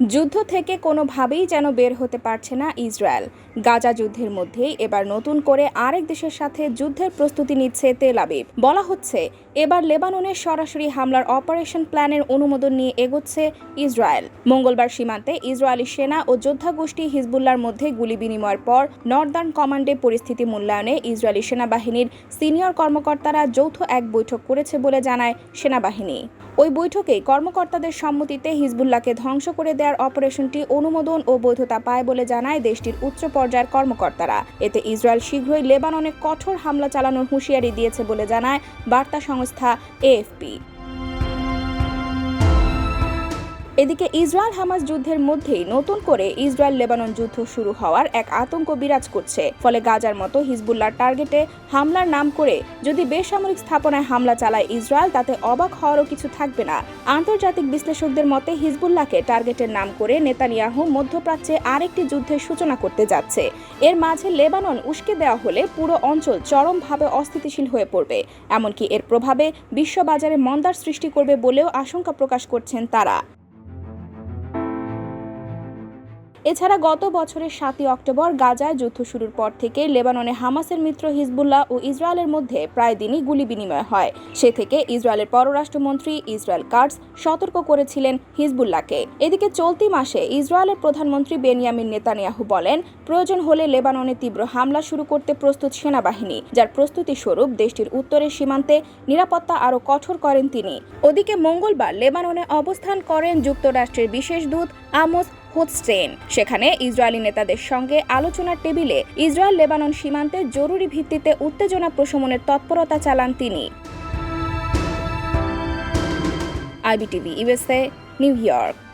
যুদ্ধ থেকে কোনোভাবেই যেন বের হতে পারছে না ইসরায়েল। গাজা যুদ্ধের মধ্যেই এবার নতুন করে আরেক দেশের সাথে যুদ্ধের প্রস্তুতি নিচ্ছে তেল আবিব। বলা হচ্ছে, এবার লেবাননের সরাসরি হামলার অপারেশন প্ল্যানের অনুমোদন নিয়ে এগোচ্ছে ইসরায়েল। মঙ্গলবার সীমান্তে ইসরায়েলি সেনা ও যোদ্ধা গোষ্ঠী হিজবুল্লার মধ্যে গুলি বিনিময়ের পর নর্দার্ন কমান্ডে পরিস্থিতি মূল্যায়নে ইসরায়েলি সেনাবাহিনীর সিনিয়র কর্মকর্তারা যৌথ এক বৈঠক করেছে বলে জানায় সেনাবাহিনী। ওই বৈঠকে কর্মকর্তাদের সম্মতিতে হিজবুল্লাহকে ধ্বংস করে দেওয়ার অপারেশনটি অনুমোদন ও বৈধতা পায় বলে জানায় দেশটির উচ্চ পর্যায়ের কর্মকর্তারা। এতে ইসরায়েল শীঘ্রই লেবাননে কঠোর হামলা চালানোর হুঁশিয়ারি দিয়েছে বলে জানায় বার্তা সংস্থা এএফপি। এদিকে ইসরায়েল হামাস যুদ্ধের মধ্যেই নতুন করে ইসরায়েল লেবানন যুদ্ধ শুরু হওয়ার এক আতঙ্ক বিরাজ করছে। ফলে গাজার মতো হিজবুল্লার টার্গেটে হামলার নাম করে যদি বেসামরিক স্থাপনায় হামলা চালায় ইসরায়েল, তাতে অবাক হওয়ারও কিছু থাকবে না। আন্তর্জাতিক বিশ্লেষকদের মতে, হিজবুল্লাহকে টার্গেটের নাম করে নেতানিয়াহু মধ্যপ্রাচ্যে আরেকটি যুদ্ধের সূচনা করতে যাচ্ছে। এর মাঝে লেবানন উস্কে দেওয়া হলে পুরো অঞ্চল চরমভাবে অস্থিতিশীল হয়ে পড়বে। এমনকি এর প্রভাবে বিশ্ববাজারে মন্দার সৃষ্টি করবে বলেও আশঙ্কা প্রকাশ করছেন তারা। এছাড়া গত বছরের সাতই অক্টোবর গাজায় যুদ্ধ শুরুর পর থেকে লেবাননে হামাসের মিত্র হিজবুল্লাহ ও ইসরায়েলের মধ্যে প্রায় দিনই গুলি বিনিময় হয়। সে থেকে ইসরায়েলের পররাষ্ট্রমন্ত্রী ইসরায়েল কার্স সতর্ক করেছিলেন হিজবুল্লাহকে। এদিকে চলতি মাসে ইসরায়েলের প্রধানমন্ত্রী বেনিয়ামিন নেতানিয়াহু বলেন, প্রয়োজন হলে লেবাননে তীব্র হামলা শুরু করতে প্রস্তুত সেনাবাহিনী, যার প্রস্তুতি স্বরূপ দেশটির উত্তরের সীমান্তে নিরাপত্তা আরও কঠোর করেন তিনি। ওদিকে মঙ্গলবার লেবাননে অবস্থান করেন যুক্তরাষ্ট্রের বিশেষ দূত আমোস হোটস্টেন সেখানে ইসরায়েলি নেতাদের সঙ্গে আলোচনার টেবিলে ইসরায়েল লেবানন সীমান্তে জরুরি ভিত্তিতে উত্তেজনা প্রশমনের তৎপরতা চালান তিনি। IBTV USA New York.